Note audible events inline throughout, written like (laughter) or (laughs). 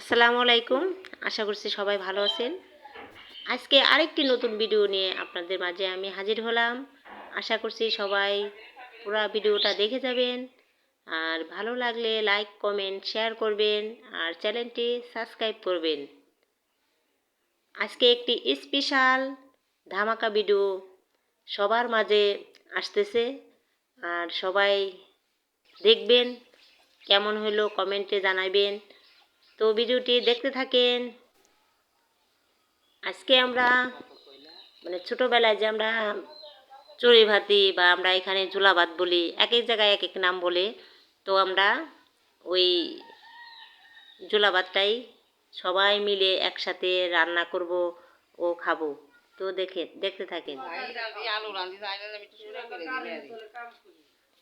আসসালামু আলাইকুম। আশা করছি সবাই ভালো আছেন। আজকে আরেকটি নতুন ভিডিও নিয়ে আপনাদের মাঝে আমি হাজির হলাম। আশা করছি সবাই পুরো ভিডিওটা দেখে যাবেন। আর ভালো লাগলে লাইক কমেন্ট শেয়ার করবেন আর চ্যানেলটি সাবস্ক্রাইব করবেন। আজকে একটি স্পেশাল ধামাকা ভিডিও সবার মাঝে আসতেছে। আর সবাই দেখবেন, কেমন হলো কমেন্টে জানাবেন। তো ভিডিওটি দেখতে থাকেন। আজকে আমরা মানে ছোটোবেলায় যে আমরা চড়ি ভাতি বা আমরা এখানে ঝোলা বলি, এক এক জায়গায় এক এক নাম বলে, তো আমরা ওই ঝোলা ভাতটাই সবাই মিলে একসাথে রান্না করব ও খাব। তো দেখে, দেখতে থাকেন।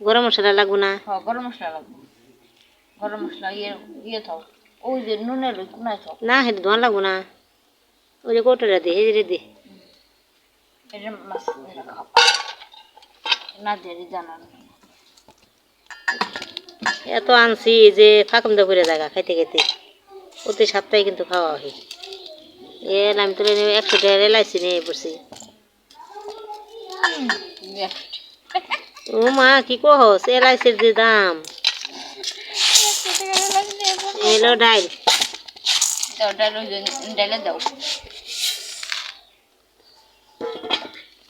গরম মশলা লাগবো না। হ্যাঁ গরম মশলা লাগবো। গরম মশলা ইয়ে ইয়ে থাও ওই যে নুনের থাও না সেটা ধোয়া লাগবো না। ওই যে কৌটোটা দে হেজরে দে। না দিয়ে জানা এত আনছি যে ফাঁকম দা করে জায়গা খাইতে খাইতে। প্রতি সপ্তাহে কিন্তু খাওয়া হয়। এ আমি তুলে একশো টাকা এলাইছি নিয়ে বসছি ও মা কি কহস? এলাইচির যে দাম। এলো ডাইল। ওই দাও।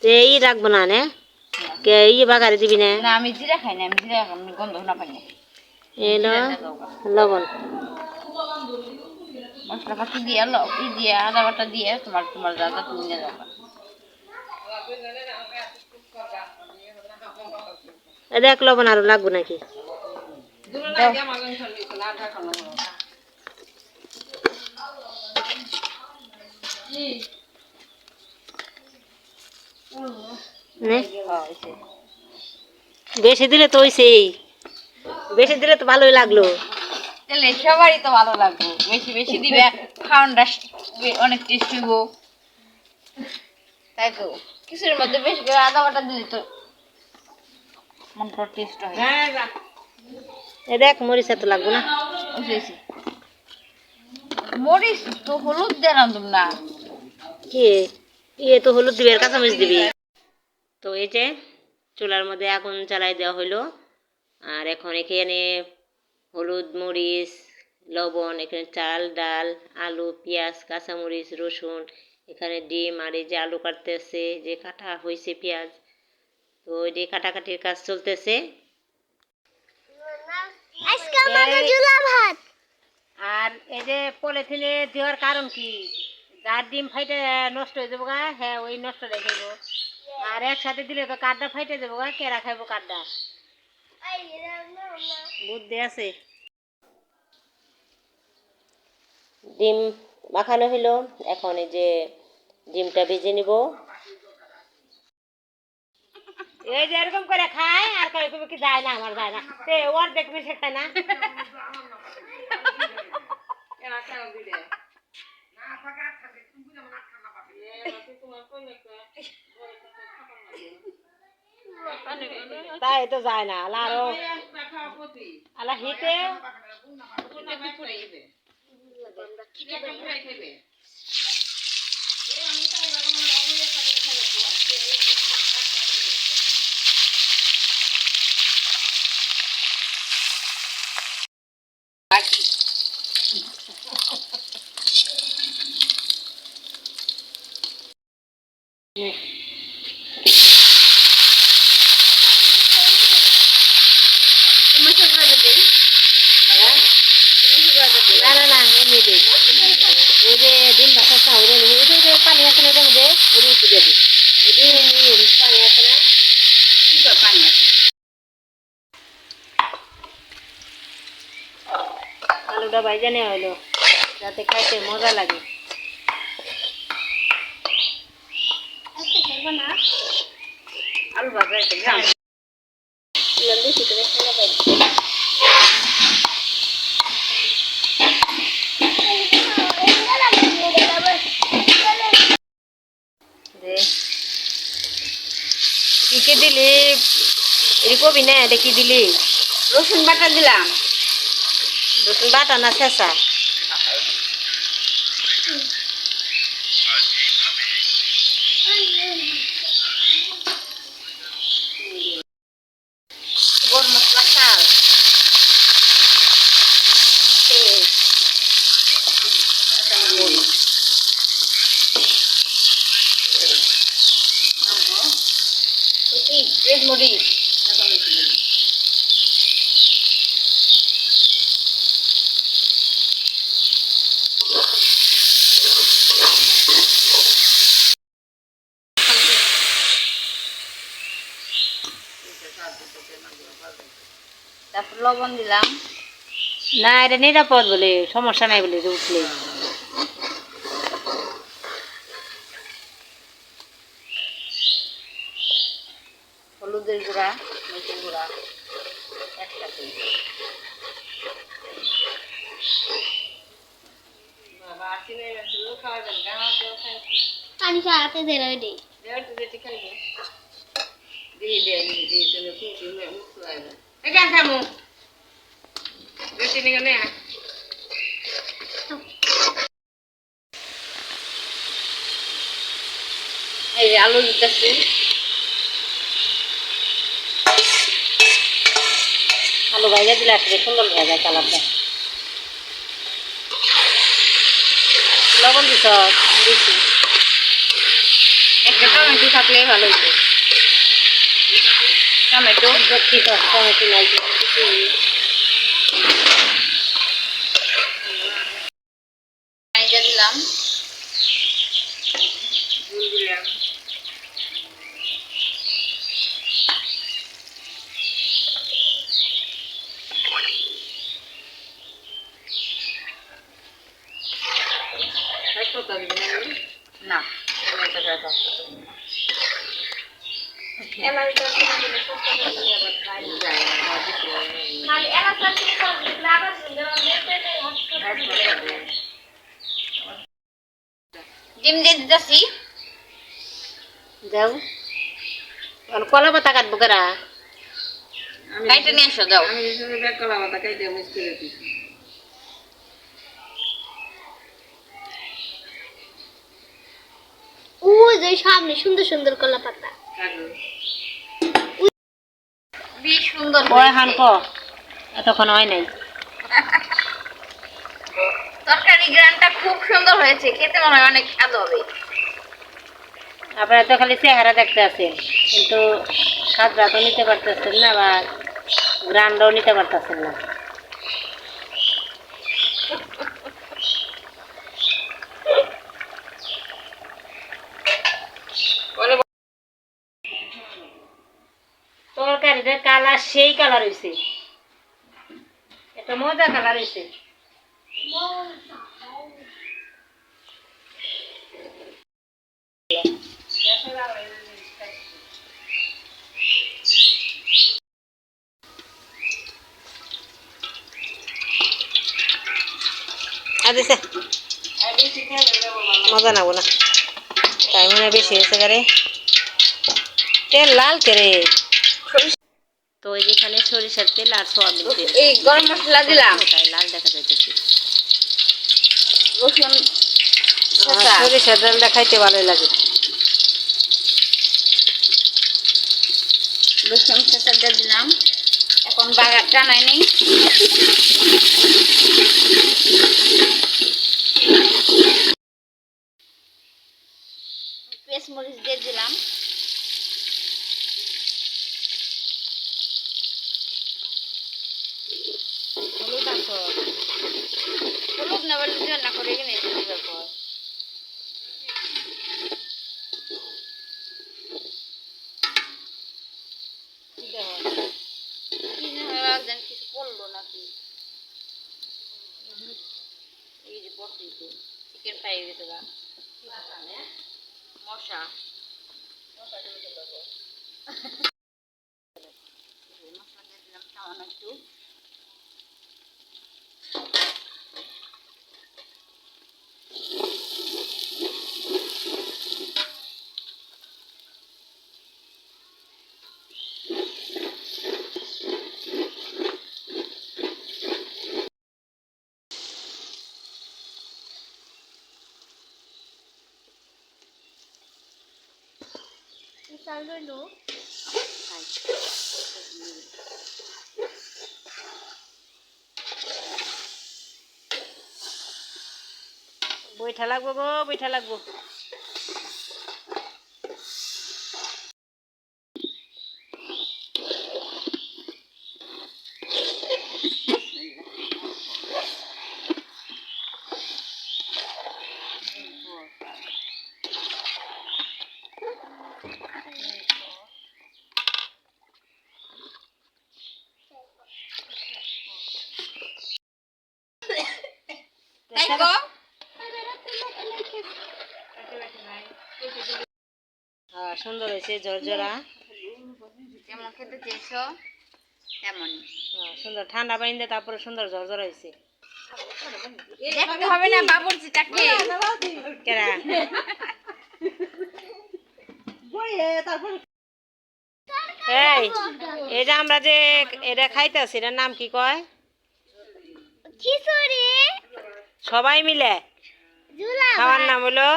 তে ই রাখব না নে? কে ই বাগারে দিবি না? না আমি জিরা খাই না আমি জিরা গন্ধ না পাই না। এলো। লবণ। মশলা পাতি দিয়ে লো ই দিয়ে আদা বাটা দিয়ে তোমার তোমার যা তুমি নিয়ে যাবা এ দেখ লবণ আরও লাগবো নাকি? বেশি দিলে তো ওইসেই বেশি দিলে তো ভালোই লাগল। তাহলে সবারই তো ভালো লাগবে। বেশি বেশি দিবে খাওয়ানটা অনেক টেস্ট হইব। তাই তো, কিছুর মধ্যে বেশি করে আদা দিলে তো মনটা টেস্ট হয়। এ দেখ মরিচা তো লাগবো না। মরিচ তো হলুদ দিয়ে রান্ধুম না। কি? ইয়ে তো হলুদ দিবি আর কাঁচামরিচ দিবি। তো এই যে চুলার মধ্যে আগুন চালাই দেওয়া হলো আর এখন এখানে হলুদ মরিচ লবণ এখানে চাল ডাল আলু পেঁয়াজ কাঁচামরিচ রসুন এখানে ডিম আর এই যে আলু কাটতেছে যে কাটা হয়েছে পেঁয়াজ তো ওই যে কাটাকাটির কাজ চলতেছে। আর এই যে পলিথিনে দেওয়ার কারণ কি? যার ডিম ফাইটে নষ্ট হয়ে যাব গা হ্যাঁ ওই নষ্ট রেখে দেবো আর একসাথে দিলে তো কাঠটা ফাইটে যাব গা কেরা খাইবো কাঠটা বুদ্ধি আছে। ডিম মাখানো হলো এখন এই যে ডিমটা ভেজে নিব। এই যে এরকম করে খায়, আর কয় কি যায় না, আমার যায় না। তে, ওর দেখবে সেটা না। তাই তো যায় না আলা আরও আলা হিতে না না না এমনি দে ওই যে ডিম বাসাস না ওই ওই যে যে পানি আছে না ওটার মধ্যে ওটা উঠে যাবে ওই যে এমনি পানি আছে না বাইজা নেওয়া হলো যাতে খাইতে মজা লাগে। আলু ভাজা কি কি দিলি? এরি কবি না এটা কি দিলি। রসুন বাটা দিলাম। রসুন বাটা না গরম মশলা চাল তেল পেঁয়াজ মরিচ তারপর লবণ দিলাম। না এটা নিরাপদ বলে সমস্যা নাই বলে উঠলে হলুদের গুঁড়া মরিচের গুঁড়া একটা করে আলু দিতেছি। আলু ভাইজা দিলে আসলে সুন্দর ভেজা কালারটা লবণ দিছ। দিছি একটা টমেটো থাকলে ভালো হইতো। টমেটো। দিলাম। দিলাম না। ডিম দিয়ে দিতেছি। যাও। কলা পাতা কাটবো কেরা? কাইটে নিয়ে আসো যাও। ও যে সামনে সুন্দর সুন্দর কলা পাতা। সুন্দর কয় হান ক এতক্ষণ হয় নাই। তরকারি গ্রানটা খুব সুন্দর হয়েছে খেতে মনে হয় অনেক স্বাদ হবে। আপনারা তো খালি চেহারা দেখতে আছেন কিন্তু স্বাদটা তো নিতে পারতেছেন না বা গ্রানটাও নিতে পারতেছেন না। তরকারিটা কালার, সেই কালার হয়েছে একটা মজা কালার হয়েছে মজা নাবো না। তাই মনে বেশি হয়েছে তেল লাল করে যেখানে সরিষার তেল আর সোয়াবিন তেল। এই গরম মশলা দিলাম। তাই লাল দেখা যাইতেছে। রসুন। সরিষার তেলটা খাইতে ভালোই লাগে। রসুন দিয়ে দিলাম। এখন বাগার টানাই নেই। না হয় একজন কিছু বললো নাকি এই যে করতেই তো চিকেন ফ্রাই দিতে গা মশা মশলা (laughs) চাল বৈঠা লাগবো গো বৈঠা লাগবো। গো সুন্দর হয়েছে ঝরঝরা যেমন খেতে চেয়েছো? তেমনই হ্যাঁ, সুন্দর ঠান্ডা পানি দিয়ে তারপরে সুন্দর ঝরঝরা হয়েছে। দেখতে হবে না বাবুর্চিটাকে কেরা? এই এটা আমরা যে এটা খাইতেছি এটার নাম কি কয়? খিচুড়ি। সবাই মিলে? ঝুলা খাওয়ার নাম হলো?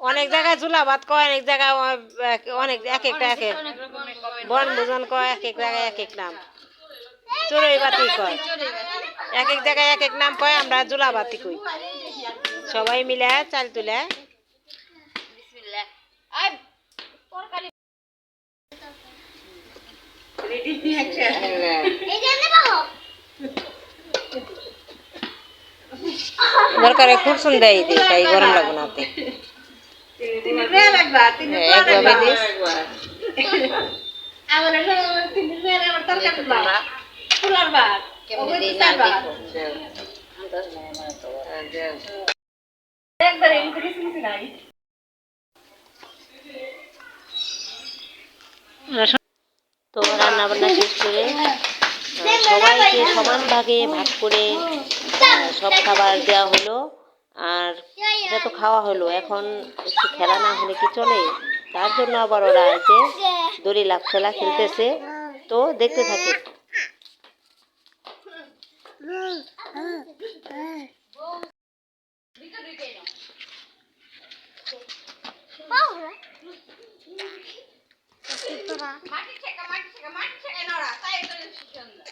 অনেক জায়গায় চুলা ভাত কয় অনেক জায়গায় এক- অনেক এক একটা এক এক। বন ভোজন কয় এক এক জায়গায় এক এক নাম। চড়ুই বাতি কয়। এক এক জায়গায় এক এক নাম কয় আমরা জুলা বাতি কই। সবাই মিলে চাল তুলে। তরকারি এই দরকারে খুব সুন্দর তাই গরম লাগবে না হাতে। হ্যাঁ, একভাবে দিস আমার তিন দিনের আমার তরকারি কেমন দিই না দেখো তো রান্না বান্না শেষ করে সবাইকে সমান ভাগে ভাগ করে সব খাবার দেওয়া হলো। আর এটা তো খাওয়া হলো, এখন একটু খেলা না হলে কি চলে? তার জন্য আবার ওরা আছে দড়ি লাভ খেলা খেলতেছে। তো দেখতে থাকে। মাটি থেকে মাটি থেকে মাটি থেকে নড়া তাই তো সুন্দর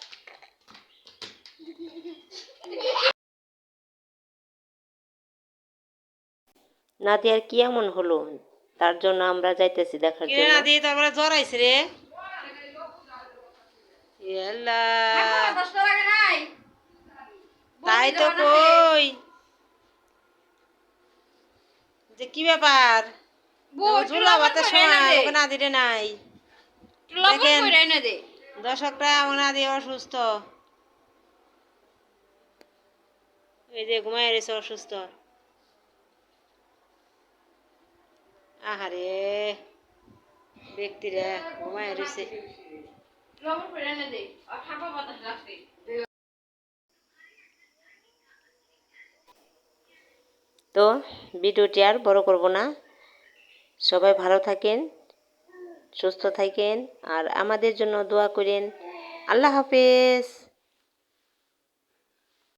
নাতি কি এমন হলো? তার জন্য আমরা যাইতেছি দেখার জন্য। নাতি তারপরে জ্বর আইছে রে। তাই তো কই। যে কি ব্যাপার? ঝুলা ভাতের সময় ওকে না দিলে নাই। দেখেন। কইরা এনে দে। দর্শকরা ওনা দিয়ে অসুস্থ। এই যে ঘুমাই রয়েছে অসুস্থ। আহারে ব্যক্তিরা ঘুমাই রয়েছে। তো ভিডিওটি আর বড় করব না। সবাই ভালো থাকেন সুস্থ থাকেন আর আমাদের জন্য দোয়া করেন। আল্লাহ হাফেজ।